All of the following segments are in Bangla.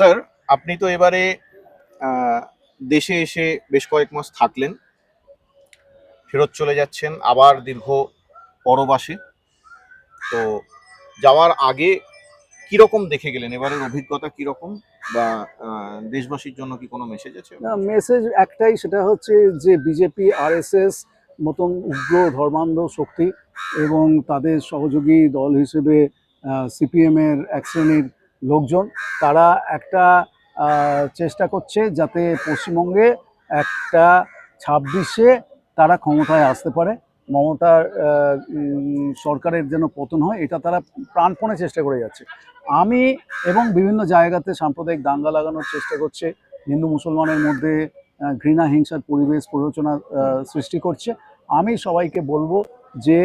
স্যার, আপনি তো এবারে দেশে এসে বেশ কয়েক মাস থাকলেন, ফেরত চলে যাচ্ছেন আবার দীর্ঘ পরবাসে। তো যাওয়ার আগে কীরকম দেখে গেলেন? এবারের অভিজ্ঞতা কীরকম? বা দেশবাসীর জন্য কি কোনো মেসেজ আছে? না মেসেজ একটাই, সেটা হচ্ছে যে বিজেপি আরএসএস মতন উগ্র ধর্মান্ধ শক্তি এবং তাদের সহযোগী দল হিসেবে সিপিএমের এক শ্রেণির লোকজন, তারা একটা চেষ্টা করছে যাতে পশ্চিমবঙ্গে একটা ছাব্বিশে তারা ক্ষমতায় আসতে পারে। মমতার সরকারের যেন পতন হয়, এটা তারা প্রাণপণে চেষ্টা করে যাচ্ছে। আমি এবং বিভিন্ন জায়গাতে সাম্প্রদায়িক দাঙ্গা লাগানোর চেষ্টা করছে। হিন্দু মুসলমানের মধ্যে ঘৃণা, হিংসার পরিবেশ, প্ররোচনা সৃষ্টি করছে। আমি সবাইকে বলব যে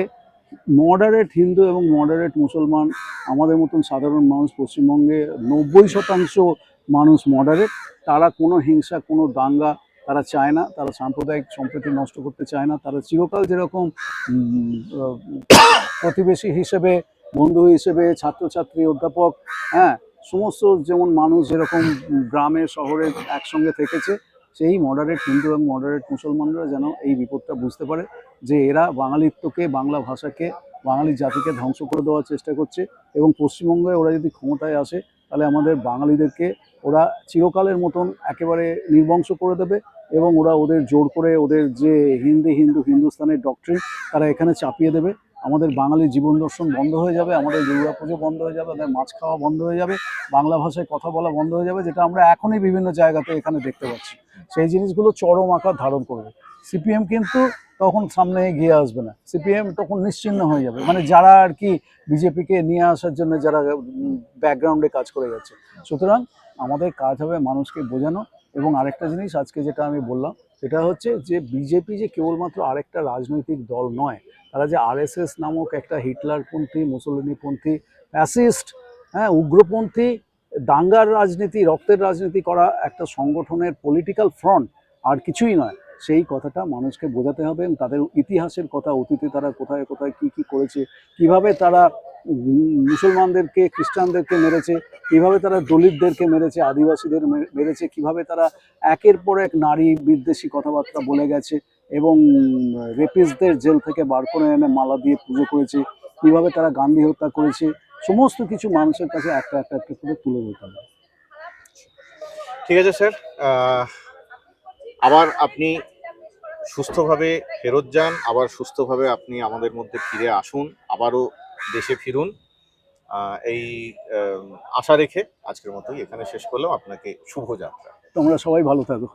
মডারেট হিন্দু এবং মডারেট মুসলমান, আমাদের মতন সাধারণ মানুষ পশ্চিমবঙ্গে নব্বই শতাংশ মানুষ মডারেট তারা কোনো হিংসা, কোনো দাঙ্গা তারা চায় না। তারা সাম্প্রদায়িক সম্প্রীতি নষ্ট করতে চায় না। তারা চিরকাল যেরকম প্রতিবেশী হিসেবে, বন্ধু হিসেবে, ছাত্রছাত্রী, অধ্যাপক হ্যাঁ সমস্ত যেমন মানুষ যেরকম গ্রামে, শহরে একসঙ্গে থেকেছে সেই মডারেট হিন্দু এবং মডারেট মুসলমানরা যেন এই বিপদটা বুঝতে পারে যে এরা বাঙালিত্বকে, বাংলা ভাষাকে, বাঙালি জাতিকে ধ্বংস করে দেওয়ার চেষ্টা করছে এবং পশ্চিমবঙ্গে ওরা যদি ক্ষমতায় আসে, তাহলে আমাদের বাঙালিদেরকে ওরা চিরকালের মতন একেবারে নির্বংশ করে দেবে এবং ওরা ওদের জোর করে ওদের যে হিন্দি হিন্দু হিন্দুস্তানের ডক্ট্রিন তারা এখানে চাপিয়ে দেবে। আমাদের বাঙালি জীবন দর্শন বন্ধ হয়ে যাবে, আমাদের দুর্গা পুজো বন্ধ হয়ে যাবে, আমাদের মাছ খাওয়া বন্ধ হয়ে যাবে, বাংলা ভাষায় কথা বলা বন্ধ হয়ে যাবে, যেটা আমরা এখনই বিভিন্ন জায়গাতে এখানে দেখতে পাচ্ছি। সেই জিনিসগুলো চরম আকার ধারণ করবে। সিপিএম কিন্তু তখন সামনে এগিয়ে আসবে না। সিপিএম তখন নিশ্চিহ্ন হয়ে যাবে। মানে যারা আর কি বিজেপিকে নিয়ে আসার জন্য যারা ব্যাকগ্রাউন্ডে কাজ করে যাচ্ছে। সুতরাং আমাদের কাজ হবে মানুষকে বোঝানো এবং আরেকটা জিনিস আজকে যেটা আমি বললাম, সেটা হচ্ছে যে বিজেপি যে কেবলমাত্র আরেকটা রাজনৈতিক দল নয়, তারা যে আরএসএস নামক একটা হিটলারপন্থী মুসলিনীপন্থী ফ্যাসিস্ট হ্যাঁ উগ্রপন্থী দাঙ্গার রাজনীতি, রক্তের রাজনীতি করা একটা সংগঠনের পলিটিক্যাল ফ্রন্ট আর কিছুই নয়। সেই কথাটা মানুষকে বোঝাতে হবে তাদের ইতিহাসের কথা, অতীতে তারা কোথায় কোথায় কি কি করেছে, কীভাবে তারা মুসলমানদেরকে, খ্রিস্টানদেরকে মেরেছে, কীভাবে তারা দলিতদেরকে মেরেছে, আদিবাসীদের মেরেছে, কীভাবে তারা একের পর এক নারী বিদ্বেষী কথাবার্তা বলে গেছে এবং রেপিসদের জেল থেকে বার করে এনে মালা দিয়ে পুজো করেছে, কীভাবে তারা গান্ধী হত্যা করেছে সমস্ত কিছু মানুষের কাছে একটা একটা একটা করে তুলে ধরতে হবে। ঠিক আছে স্যার। আবার আপনি সুস্থভাবে ফেরত যান আবার সুস্থভাবে আপনি আমাদের মধ্যে ফিরে আসুন আবারও দেশে ফিরুন। এই আশা রেখে আজকের মতোই এখানে শেষ করলাম। আপনাকে শুভযাত্রা। তোমরা সবাই ভালো থাকো।